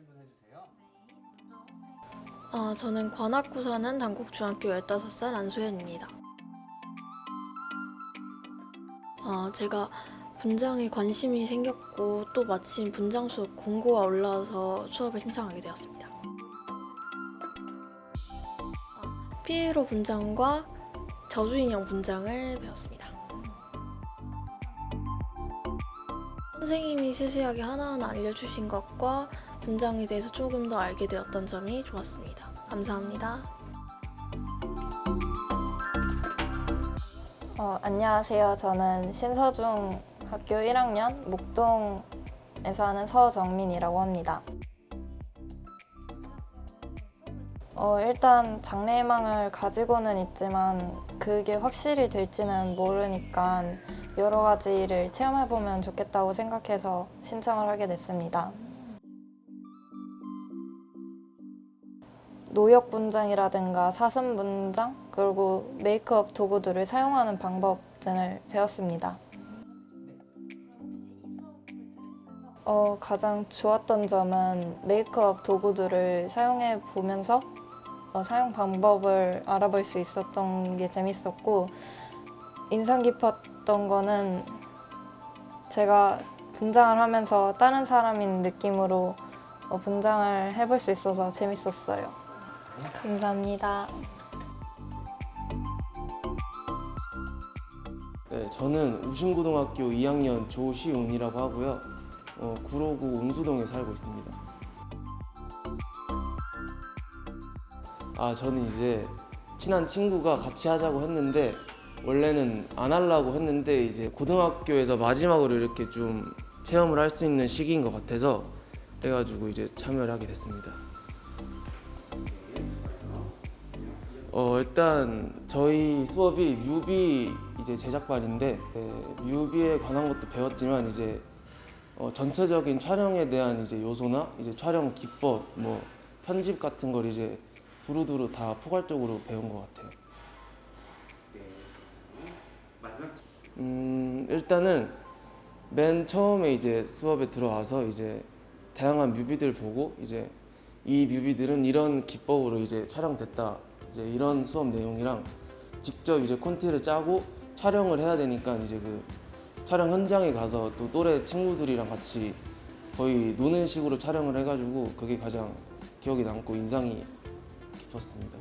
질문 해주세요. 어, 저는 관악구 사는 단국중학교 15살 안소연입니다. 어, 제가 분장에 관심이 생겼고 또 마침 분장 수업 공고가 올라와서 수업을 신청하게 되었습니다. 어, 피에로 분장과 저주인형 분장을 배웠습니다. 선생님이 세세하게 하나하나 알려주신 것과 분장에 대해서 조금 더 알게 되었던 점이 좋았습니다. 감사합니다. 어, 안녕하세요. 저는 신서중 학교 1학년 목동에 사는 서정민이라고 합니다. 어, 일단 장래희망을 가지고는 있지만 그게 확실히 될지는 모르니까 여러 가지를 체험해보면 좋겠다고 생각해서 신청을 하게 됐습니다. 노역 분장이라든가 사슴 분장 그리고 메이크업 도구들을 사용하는 방법 등을 배웠습니다. 어, 가장 좋았던 점은 메이크업 도구들을 사용해 보면서 어, 사용 방법을 알아볼 수 있었던 게 재밌었고 인상 깊었던 거는 제가 분장을 하면서 다른 사람인 느낌으로 어, 분장을 해볼 수 있어서 재밌었어요. 감사합니다. 네, 저는 우신고등학교 2학년 조시운이라고 하고요. 어, 구로구 옹수동에 살고 있습니다. 아, 저는 이제 친한 친구가 같이 하자고 했는데 원래는 안 하려고 했는데 이제 고등학교에서 마지막으로 이렇게 좀 체험을 할 수 있는 시기인 것 같아서 그래가지고 이제 참여를 하게 됐습니다. 어 일단 저희 수업이 뮤비 이제 제작반인데 네, 뮤비에 관한 것도 배웠지만 이제 어, 전체적인 촬영에 대한 이제 요소나 이제 촬영 기법 뭐 편집 같은 걸 이제 두루두루 다 포괄적으로 배운 것 같아요. 음 일단은 맨 처음에 이제 수업에 들어와서 이제 다양한 뮤비들 보고 이제 이 뮤비들은 이런 기법으로 이제 촬영됐다 이제 이런 수업 내용이랑 직접 이제 콘티를 짜고 촬영을 해야 되니까 이제 그 촬영 현장에 가서 또 또래 친구들이랑 같이 거의 노는 식으로 촬영을 해가지고 그게 가장 기억에 남고 인상이 깊었습니다.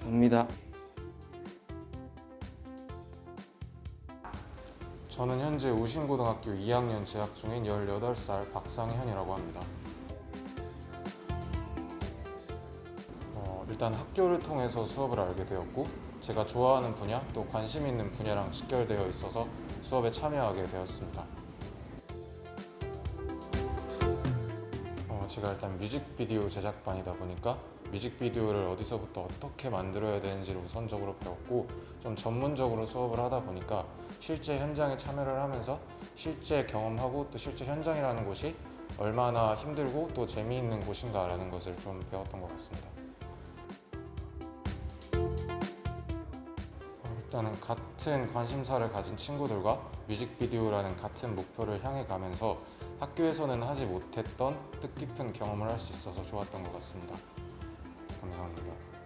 감사합니다. 저는 현재 우신고등학교 2학년 재학 중인 18살 박상현이라고 합니다. 일단 학교를 통해서 수업을 알게 되었고 제가 좋아하는 분야 또 관심 있는 분야랑 직결되어 있어서 수업에 참여하게 되었습니다. 어, 제가 일단 뮤직비디오 제작반이다 보니까 뮤직비디오를 어디서부터 어떻게 만들어야 되는지를 우선적으로 배웠고 좀 전문적으로 수업을 하다 보니까 실제 현장에 참여를 하면서 실제 경험하고 또 실제 현장이라는 곳이 얼마나 힘들고 또 재미있는 곳인가라는 것을 좀 배웠던 것 같습니다. 일단은 같은 관심사를 가진 친구들과 뮤직비디오라는 같은 목표를 향해 가면서 학교에서는 하지 못했던 뜻깊은 경험을 할 수 있어서 좋았던 것 같습니다. 감사합니다.